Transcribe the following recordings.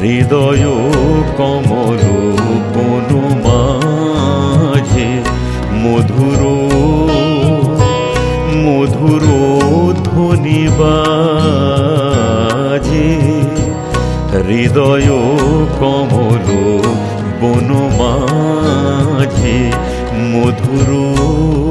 হৃদয় কমল কোনো মাঝে মধুর মধুর ধ্বনি বাজে। হৃদয় কমল কোনো মাঝে মধুরো।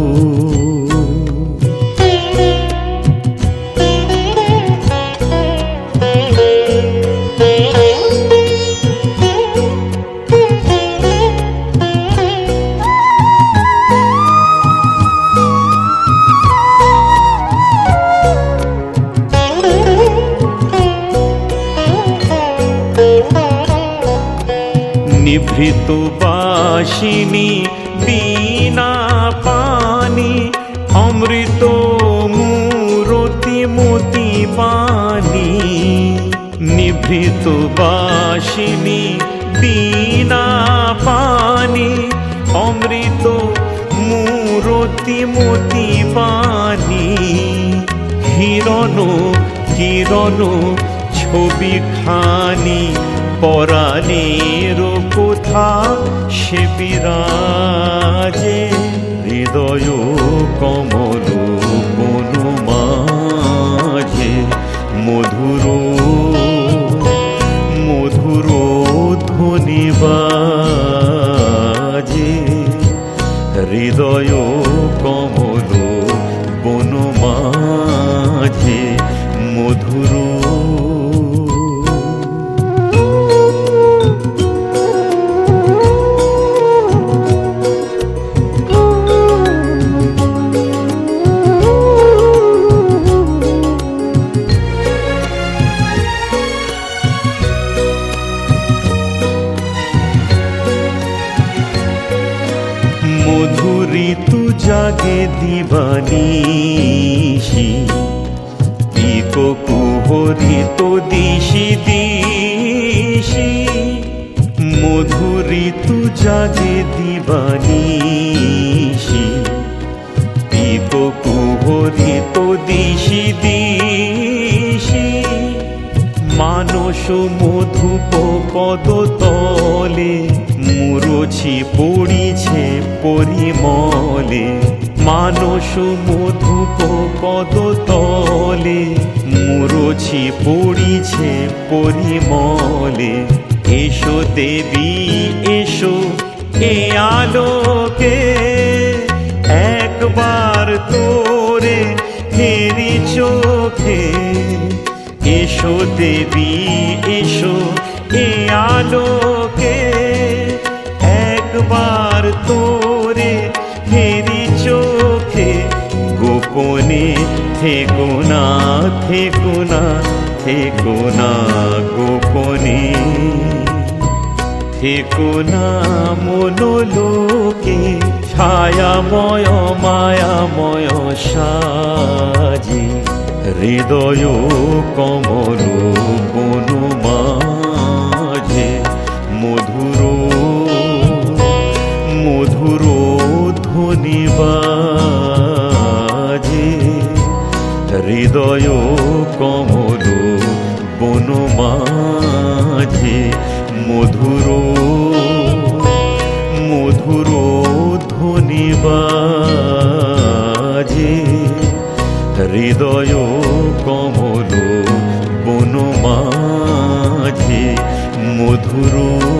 নিভৃত বাসিনী, বিনা পানি, অমৃত মূরতি মতি পানি। নিভৃত বাসিনী, বিনা পানি, অমৃত মূরতি মতি পানি। হিরণ, কিরণ ছবি খানি পরাণের কোথা সে বিরাজে। হৃদয় কমল কোন মাঝে। মধুর মধুর ধ্বনি বাজে। হৃদয় কমল মধুরী তু জাগে দিবানিশি পিকো কুহরি তো দিশি দিশি। মধুরী তু জাগে দিবানিশি পিকো কুহরি তো দিশি দিশি মানস মধুপ পদ তলে মুরছি পড়িছে পরিমলে। মানস মধুপ পদ তলে মুরছি পড়িছে পরিমলে। এসো দেবী, এসো এ আলোকে, একবার তোরে হেরি চোখে। এসো দেবী, এসো এ আলোকে। একবার তোরে হেরি চোখে, গোপনে থেকো না থেকো না থেকো না গোপনে। থেকো না মনোলোকে, ছায়াময়, মায়াময় সাজি। হৃদয় কমল বন মাঝে। মধুর মধুর ধ্বনি বাজে। হৃদয় কমল বন মাঝে। মধুর মধুর ধ্বনি হৃদয় কমল বনমাঝে মধুরূপ